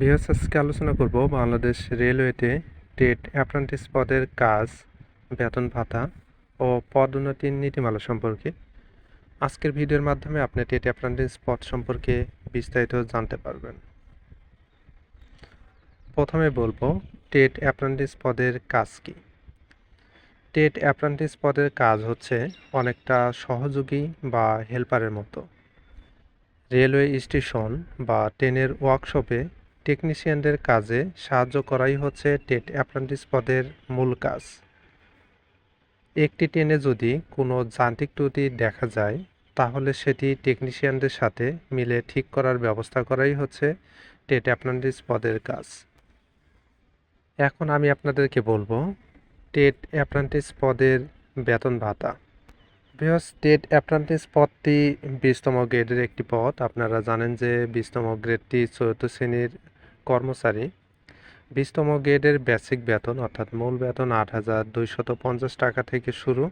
বিহস আজকে আলোচনা করব বাংলাদেশ রেলওয়েতে টেট অ্যাপ্রেন্টিস পদের কাজ, বেতন ভাতা ও পদোন্নতির নীতিমালা সম্পর্কে। আজকের ভিডিওর মাধ্যমে আপনি টেট অ্যাপ্রেন্টিস পদ সম্পর্কে বিস্তারিত জানতে পারবেন। প্রথমে বলব টেট অ্যাপ্রেন্টিস পদের কাজ কি? টেট অ্যাপ্রেন্টিস পদের কাজ হচ্ছে অনেকটা সহযোগী বা হেল্পারের মতো। রেলওয়ে স্টেশন বা ট্রেনের ওয়ার্কশপে টেকনিশিয়ানদের কাজে সাহায্য করাই হচ্ছে টেট অ্যাপ্রেন্টিস পদের মূল কাজ। একটি ট্রেনে যদি কোনো যান্ত্রিক ত্রুটি দেখা যায়, তাহলে সেটি টেকনিশিয়ানদের সাথে মিলে ঠিক করার ব্যবস্থা করাই হচ্ছে টেট অ্যাপ্রেন্টিস পদের কাজ। এখন আমি আপনাদেরকে বলব টেট অ্যাপ্রেন্টিস পদের বেতন ভাতা। বৃহৎ টেট অ্যাপ্রেন্টিস পদটি বিশতম গ্রেডের একটি পদ। আপনারা জানেন যে বিশতম গ্রেডটি চতুর্থ শ্রেণির কর্মচারী। বিশতম গ্রেডের বেসিক বেতন, অর্থাৎ মূল বেতন আট হাজার দুইশত পঞ্চাশ টাকা থেকে শুরু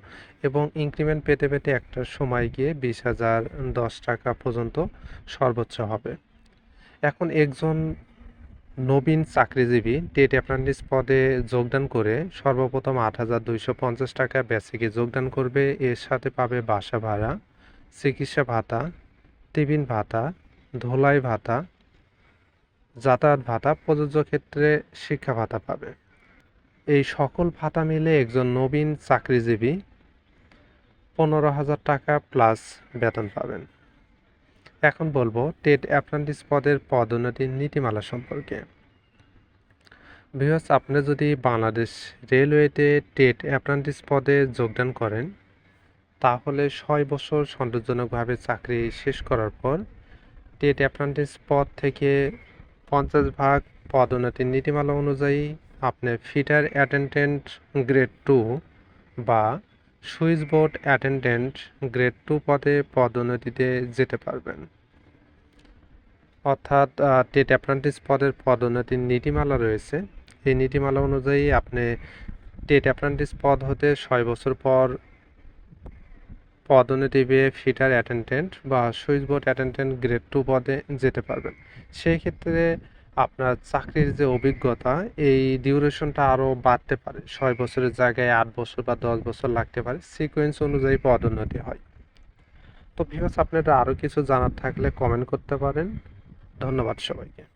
এবং ইনক্রিমেন্ট পেতে পেতে একটা সময় গিয়ে বিশ হাজার দশ টাকা পর্যন্ত সর্বোচ্চ হবে। এখন একজন নবীন চাকরিজীবী টেট অ্যাপ্রেন্টিস পদে যোগদান করে সর্বপ্রথম আট হাজার দুইশো পঞ্চাশ টাকা বেসিকে যোগদান করবে। এর সাথে পাবে বাসা ভাড়া, চিকিৎসা ভাতা, টিফিন ভাতা, ধোলাই ভাতা যাতায়াত ভাতা প্রযোজ্য ক্ষেত্রে শিক্ষা ভাতা পাবে। এই সকল ভাতা মিলে একজন নবীন চাকরিজীবী পনেরো হাজার টাকা প্লাস বেতন পাবেন। এখন বলব টেট অ্যাপ্রেন্টিস পদের পদোন্নতির নীতিমালা সম্পর্কে। বিহস আপনি যদি বাংলাদেশ রেলওয়েতে টেট অ্যাপ্রেন্টিস পদে যোগদান করেন, তাহলে ছয় বছর সন্তোষজনকভাবে চাকরি শেষ করার পর টেট অ্যাপ্রেন্টিস পদ থেকে পঞ্চাশ ভাগ পদোন্নতির নীতিমালা অনুযায়ী আপনি ফিটার অ্যাটেন্ডেন্ট গ্রেড টু বা switch board attendant grade two পদে পদোন্নতিতে যেতে পারবেন। অর্থাৎ টেট অ্যাপ্রেন্টিস পদের পদোন্নতির নীতিমালা রয়েছে। এই নীতিমালা অনুযায়ী আপনি টেট অ্যাপ্রেন্টিস পদ হতে ছয় বছর পর পদোন্নতি পেয়ে ফিটার অ্যাটেন্ডেন্ট বা switch board attendant grade two পদে যেতে পারবেন। সেই ক্ষেত্রে আপনার চাকরির যে অভিজ্ঞতা, এই ডিউরেশনটা আরও বাড়তে পারে। ছয় বছরের জায়গায় আট বছর বা দশ বছর লাগতে পারে। সিকোয়েন্স অনুযায়ী পদোন্নতি হয়। তো ভিউস আপনারা আরও কিছু জানার থাকলে কমেন্ট করতে পারেন। ধন্যবাদ সবাইকে।